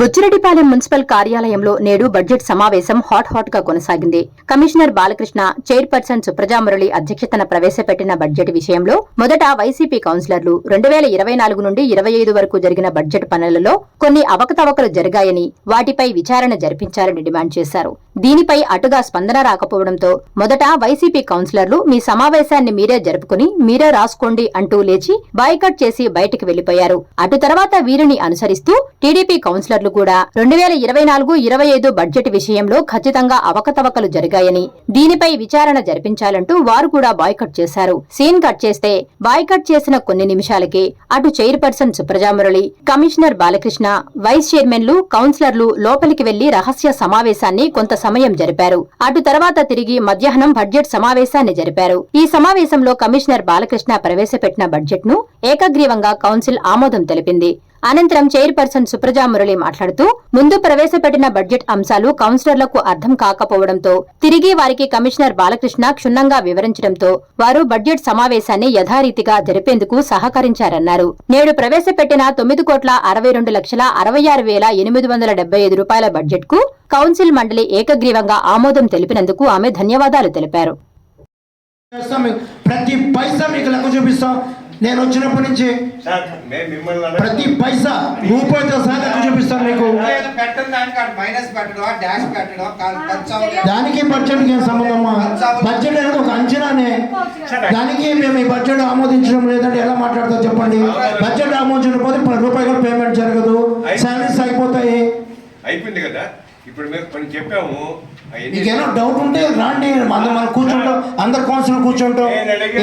Buchireddypalem municipal కార్యాలయంలో నేడు budget సమావేశం హాట్ హాట్గా కొనసాగింది. కమిషనర్ బాలకృష్ణ చైర్పర్సన్ సుప్రజామురళి అధ్యక్షతన ప్రవేశపెట్టిన బడ్జెట్ విషయంలో మొదట వైసీపీ కౌన్సిలర్లు రెండు వేల ఇరవై నాలుగు నుండి ఇరవై ఐదు వరకు జరిగిన బడ్జెట్ పనులలో కొన్ని అవకతవకలు జరిగాయని వాటిపై విచారణ జరిపించాలని డిమాండ్ చేశారు. దీనిపై అటుగా స్పందన రాకపోవడంతో మొదట వైసీపీ కౌన్సిలర్లు మీ సమావేశాన్ని మీరే జరుపుకుని మీరే రాసుకోండి అంటూ లేచి బాయ్కట్ చేసి బయటికి వెళ్ళిపోయారు అటు తర్వాత వీరిని అనుసరిస్తూ టీడీపీ కౌన్సిలర్లు కూడా రెండు వేల ఇరవై నాలుగు ఇరవై ఐదు బడ్జెట్ విషయంలో ఖచ్చితంగా అవకతవకలు జరిగాయని దీనిపై విచారణ జరిపించాలంటూ వారు కూడా బాయ్కట్ చేశారు. సీన్ కట్ చేస్తే బాయ్కట్ చేసిన కొన్ని నిమిషాలకే అటు chairperson Supraja Murali commissioner Balakrishna vice చైర్మన్లు కౌన్సిలర్లు లోపలికి వెళ్ళి రహస్య సమావేశాన్ని కొంత సమయం జరిపారు. అటు తర్వాత తిరిగి మధ్యాహ్నం బడ్జెట్ సమావేశాన్ని జరిపారు. ఈ సమావేశంలో కమిషనర్ బాలకృష్ణ ప్రవేశపెట్టిన బడ్జెట్ను ఏకగ్రీవంగా కౌన్సిల్ ఆమోదం తెలిపింది. అనంతరం చైర్పర్సన్ సుప్రజా మురళి మాట్లాడుతూ ముందు ప్రవేశపెట్టిన బడ్జెట్ అంశాలు కౌన్సిలర్లకు అర్థం కాకపోవడంతో తిరిగి వారికి కమిషనర్ బాలకృష్ణ క్షుణ్ణంగా వివరించడంతో వారు బడ్జెట్ సమావేశాన్ని యథారీతిగా జరిపేందుకు సహకరించారన్నారు. నేడు ప్రవేశపెట్టిన తొమ్మిది కోట్ల అరవై రెండు లక్షల అరవై ఆరు వేల ఎనిమిది వందల డెబ్బై ఐదు రూపాయల బడ్జెట్కు కౌన్సిల్ మండలి ఏకగ్రీవంగా ఆమోదం తెలిపినందుకు ఆమె ధన్యవాదాలు తెలిపారు. ప్రతి పైసా మీకు లెక్క చూపిస్తాం. నేను వచ్చినప్పటి నుంచి ప్రతి పైసా రూపాయితో సహా లెక్క చూపిస్తాం మీకు. దానికి బడ్జెట్ ఏం సంబంధమా బడ్జెట్ అనేది ఒక అంచనానే. దానికి మేము ఈ బడ్జెట్ ఆమోదించడం లేదంటే ఎలా మాట్లాడతాం చెప్పండి. బడ్జెట్ ఆమోదించకపోతే పది రూపాయలు పేమెంట్ జరగదు. శాలరీస్ అయిపోతాయి. అయిపోయింది కదా? ఇప్పుడు మేము కొన్ని చెప్పాము మీకేమైనా డౌట్ ఉంటే రాండి అందరం మనం కూర్చుంటాం అందరు కౌన్సిల్ కూర్చుంటాం.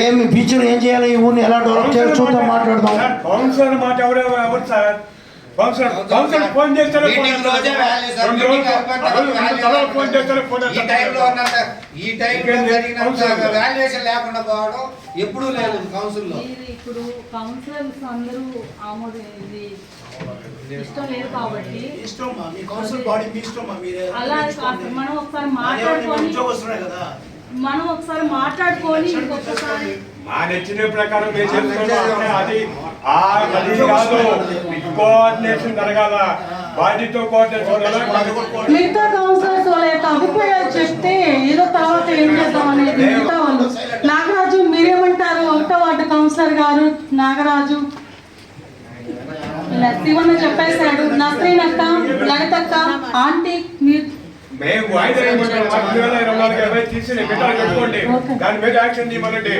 ఏమి ఫ్యూచర్ ఏం చేయాలి ఈ ఊరిని ఎలా డెవలప్ చేయాలి చూద్దాం మాట్లాడదాం. కౌన్సిలర్ మాట ఎవరు ఎవరు సార్? కౌన్సిలర్ కౌన్సిలర్ ఫోన్ చేస్తారా ఫోన్ చేస్తారా ఫోన్ చేస్తారా? ఈ టైంలో? జరిగినంత. వాల్యుయేషన్ లేకుండా పోవడం ఎప్పుడూ లేదు కౌన్సిల్లో ఇది ఇప్పుడు కౌన్సిలర్స్ అందరూ ఆమోదం ఇది ఇష్టం లేదు కాబట్టి. ఇష్టం మా మీ కౌన్సిల్ బాడీ మీ ఇష్టం మా మీరే అలా. మనం ఒకసారి మాట్లాడుకొని వస్తున్నాయి కదా. మనం ఒకసారి మాట్లాడుకొని ఇంకొకసారి మా నచ్చిన ప్రకారం మేము చేస్తున్నాం. అది ఆ అది కాదు. కోఆర్డినేషన్ జరగాల. బాడీతో మిగతా కౌన్సిలర్స్ వాళ్ళ యొక్క అభిప్రాయాలు చెప్తే ఏదో తర్వాత ఏం చేద్దాం అనేది మిగతా వాళ్ళు. నాగరాజు మీరేమంటారు? ఒకటో వార్డు కౌన్సిలర్ గారు నాగరాజు. శివన్న చెప్పేశాడు. నస్రీన్ అక్క లలితక్క ఆంటీ మీరు మేము వాయిదా వేల ఇరవై నాలుగు ఇరవై తీసి పెట్టాలి పెట్టుకోండి దాని మీద యాక్షన్ తీయమనండి.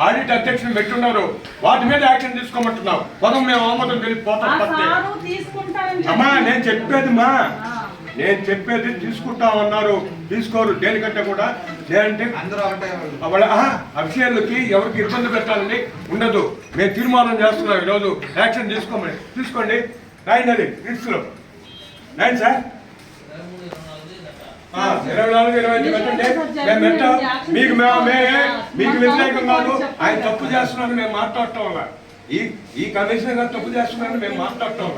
ఆడిట్ అధ్యక్షులు పెట్టున్నారు. వాటి మీద యాక్షన్ తీసుకోమంటున్నాం పదం మేము ఆమోదం తీసుకుంటారని అమ్మా నేను చెప్పేది మా. నేను చెప్పేది తీసుకుంటామన్నారు. తీసుకోరు. దేనికంటే కూడా లేదంటే అందరూ ఒకటే వాళ్ళు. అఫీషియల్కి ఎవరికి ఇబ్బంది పెట్టాలని ఉండదు. మేము తీర్మానం చేస్తున్నాం ఈరోజు. యాక్షన్ తీసుకోమని. తీసుకోండి. రాయండి అది. లిస్టులో రాయండి సార్. ఇరవై నాలుగు ఇరవై ఐదు పెట్టండి. మేము పెట్టాం మీకు మేము మీకు వ్యతిరేకం కాదు. ఆయన తప్పు చేస్తున్నారని మేము మాట్లాడటం వల్ల. ఈ ఈ కమిషనర్ గారు తప్పు చేస్తున్నారని మేము మాట్లాడటం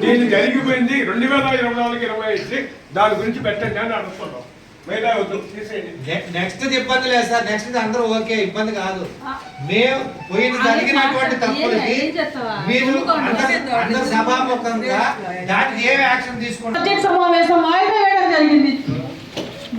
దీన్ని జరిగిపోయింది రెండు వేల ఇరవై నాలుగు ఇరవై ఐదు. దాని గురించి పెట్టండి అని అడుగుతున్నాం. మిగతా వద్దు. తీసేయండి. నె- నెక్స్ట్ ఇబ్బంది లేదు సార్. నెక్స్ట్ అందరూ ఓకే. ఇబ్బంది కాదు. మేము పోయిన జరిగినటువంటి తప్పులకి? మీరు. అందరు సభాముఖంగా దానికి ఏం యాక్షన్ తీసుకుంటారు? బడ్జెట్ సమావేశం వాయిదా వేయడం జరిగింది.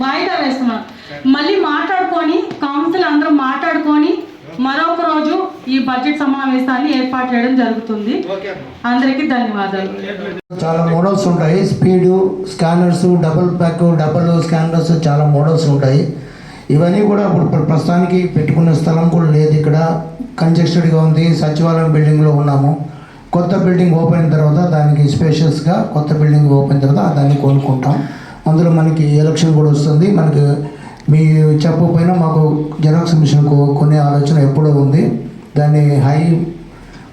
వాయిదా వేస్తున్నాం మళ్ళీ మాట్లాడుకొని కౌన్సిల్ అందరూ మాట్లాడుకొని మరొక రోజు ఈ బడ్జెట్ సమావేశాన్ని ఏర్పాటు చేయడం జరుగుతుంది. ఓకే అందరికీ ధన్యవాదాలు. చాలా మోడల్స్ ఉంటాయి. Speed scanners double pack double scanners చాలా మోడల్స్ ఉంటాయి. ఇవన్నీ కూడా ఇప్పుడు ప్ర- ప్రస్తుతానికి పెట్టుకునే స్థలం కూడా లేదు ఇక్కడ. కంజెస్టెడ్గా ఉంది. సచివాలయం బిల్డింగ్లో ఉన్నాము. కొత్త బిల్డింగ్ ఓపెన్ అయిన తర్వాత దానికి స్పేషియస్గా కొత్త బిల్డింగ్ ఓపెన్ అయిన తర్వాత దాన్ని కొనుక్కుంటాం అందులో మనకి ఎలక్షన్ కూడా వస్తుంది. మనకి మీ చెప్పకపోయినా మాకు జెరాక్స్ మిషన్ కొనే ఆలోచన ఎప్పుడో ఉంది. దాన్ని హై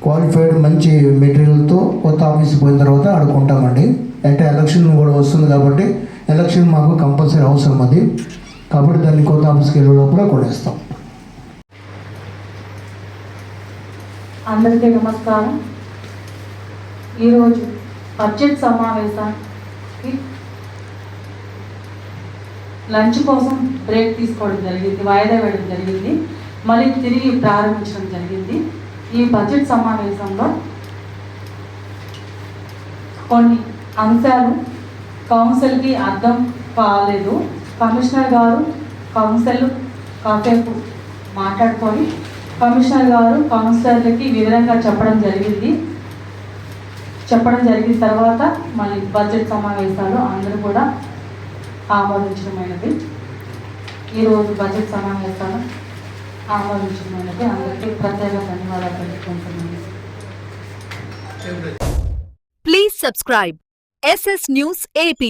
క్వాలిఫైడ్ మంచి మెటీరియల్తో కొత్త ఆఫీస్ పోయిన తర్వాత ఆడుకుంటామండి. అంటే ఎలక్షన్ కూడా వస్తుంది కాబట్టి ఎలక్షన్ మాకు కంపల్సరీ అవసరం అది. కాబట్టి దాన్ని కొత్త ఆఫీస్కి వెళ్ళే లోపల కొనేస్తాం. అందరికీ నమస్కారం. ఈరోజు బడ్జెట్ సమావేశానికి లంచ్ కోసం బ్రేక్ తీసుకోవడం జరిగింది వాయిదా వేయడం జరిగింది. మళ్ళీ తిరిగి ప్రారంభించడం జరిగింది. ఈ బడ్జెట్ సమావేశంలో కొన్ని అంశాలు కౌన్సిల్కి అర్థం కాలేదు. కమిషనర్ గారు కౌన్సిల్ కాసేపు మాట్లాడుకొని కమిషనర్ గారు కౌన్సిలర్లకి వివరంగా చెప్పడం జరిగింది. చెప్పడం జరిగిన తర్వాత మళ్ళీ బడ్జెట్ సమావేశాలు అందరూ కూడా ఆమోదించడమైనది. ఈరోజు బడ్జెట్ సమావేశాలు ఆమోదించడమైనది. అందరికీ ప్రత్యేక ధన్యవాదాలు తెలుపుకుంటున్నాను. Please subscribe SS News AP.